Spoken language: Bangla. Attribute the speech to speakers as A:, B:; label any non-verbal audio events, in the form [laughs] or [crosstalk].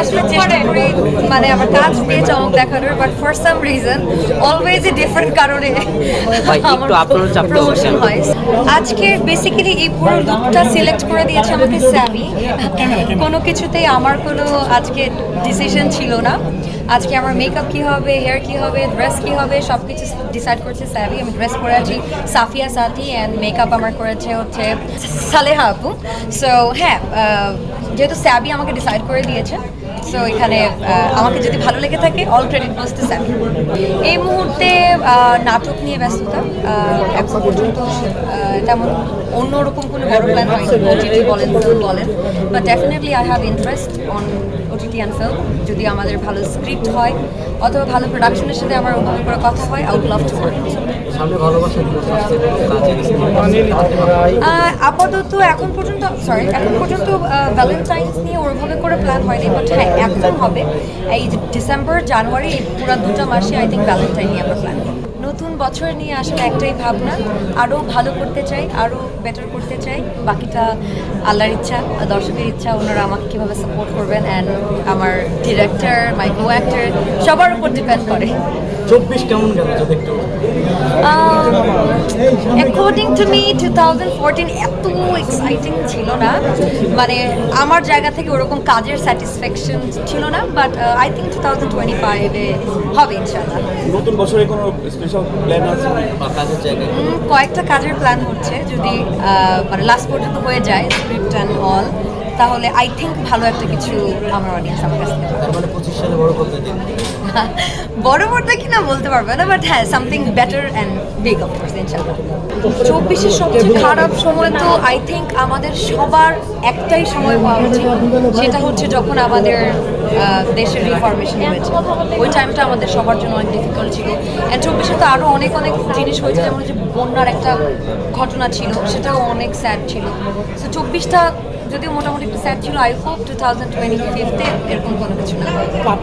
A: আসলে চেষ্টা করি মানে আমার কাজ দিয়ে চমক দেখানোর but for some reason always a different কারণে প্রমোশন। হয়। আজকে বেসিক্যালি এই পুরো লুকটা সিলেক্ট করে দিয়েছে আমাকে স্যামি কোনো কিছুতেই আমার কোনো আজকে ডিসিশন ছিল না। আজকে আমার মেকআপ কি হবে হেয়ার কী হবে ড্রেস কী হবে সব কিছু ডিসাইড করেছে স্যাভি আমি ড্রেস পরে আছি, সাফিয়া সাথী অ্যান্ড মেকআপ আমার করেছে হচ্ছে সালেহা আপু। সো হ্যাঁ যেহেতু স্যাবি আমাকে ডিসাইড করে দিয়েছে সো এখানে আমাকে যদি ভালো লেগে থাকে অল ক্রেডিট টু স্যাবি এই মুহূর্তে নাটক নিয়ে ব্যস্ততা এখন পর্যন্ত তেমন অন্যরকম কোনো বড় প্ল্যান হয়নি। বলেন বলেন। But definitely I have interest on OTT and film যদি আমাদের ভালো স্ক্রিপ্ট হয় অথবা ভালো প্রোডাকশনের সাথে আমার ওভাবে করে কথা হয় আউট লাভ টু আপাতত এখন পর্যন্ত সরি এখন পর্যন্ত ভ্যালেন্টাইন্স নিয়ে ওরভাবে করে প্ল্যান হয়নি বাট হ্যাঁ এখন হবে। এই যে ডিসেম্বর জানুয়ারি এই পুরো দুটো মাসে আই থিঙ্ক ভ্যালেন্টাইন নিয়ে আমরা প্ল্যান নতুন বছর নিয়ে আসলে একটাই ভাবনা আরও ভালো করতে চাই আরও বেটার করতে চাই। বাকিটা আল্লাহর ইচ্ছা, দর্শকের ইচ্ছা, ওনারা আমাকে কীভাবে সাপোর্ট করবেন অ্যান্ড আমার ডিরেক্টর মাই কো অ্যাক্টর সবার উপর ডিপেন্ড করে।
B: চব্বিশ কেমন গেল? যদি একটু
A: according to me two thousand fourteen এত এক্সাইটিং ছিল না। মানে আমার জায়গা থেকে ওরকম কাজের স্যাটিসফ্যাকশন ছিল না but I think two thousand twenty ফাইভে হবে ইনশাল্লাহ
C: নতুন বছরে কোনো স্পেশাল প্ল্যান আছে?
B: কাজের জায়গায়?
A: কয়েকটা কাজের প্ল্যান হচ্ছে যদি মানে লাস্ট পর্যন্ত হয়ে যায় স্ক্রিপ্ট অ্যান্ড অল তাহলে আই থিঙ্ক ভালো একটা কিছু আমার অডিয়েন্স আমার কাছে
B: সালে বড় করতে দিন [laughs]
A: বড় বড়টা কিনা বলতে পারবে না বাট হ্যাঁ something better and big of course ইনশাআল্লাহ চব্বিশের সবচেয়ে খারাপ সময় তো আই থিঙ্ক আমাদের সবার একটাই সময় পাওয়া উচিত। সেটা হচ্ছে যখন আমাদের দেশের রিফরমেশন হয়েছে। ওই টাইমটা আমাদের সবার জন্য অনেক ডিফিকাল্ট ছিল। অ্যান্ড চব্বিশে তো আরও অনেক অনেক জিনিস হয়েছে, যেমন যে বন্যার একটা ঘটনা ছিল, সেটাও অনেক স্যাড ছিল। সো চব্বিশটা যদিও মোটামুটি একটু স্যাড ছিল I hope two thousand twenty ফিফতে এরকম কোনো কিছু না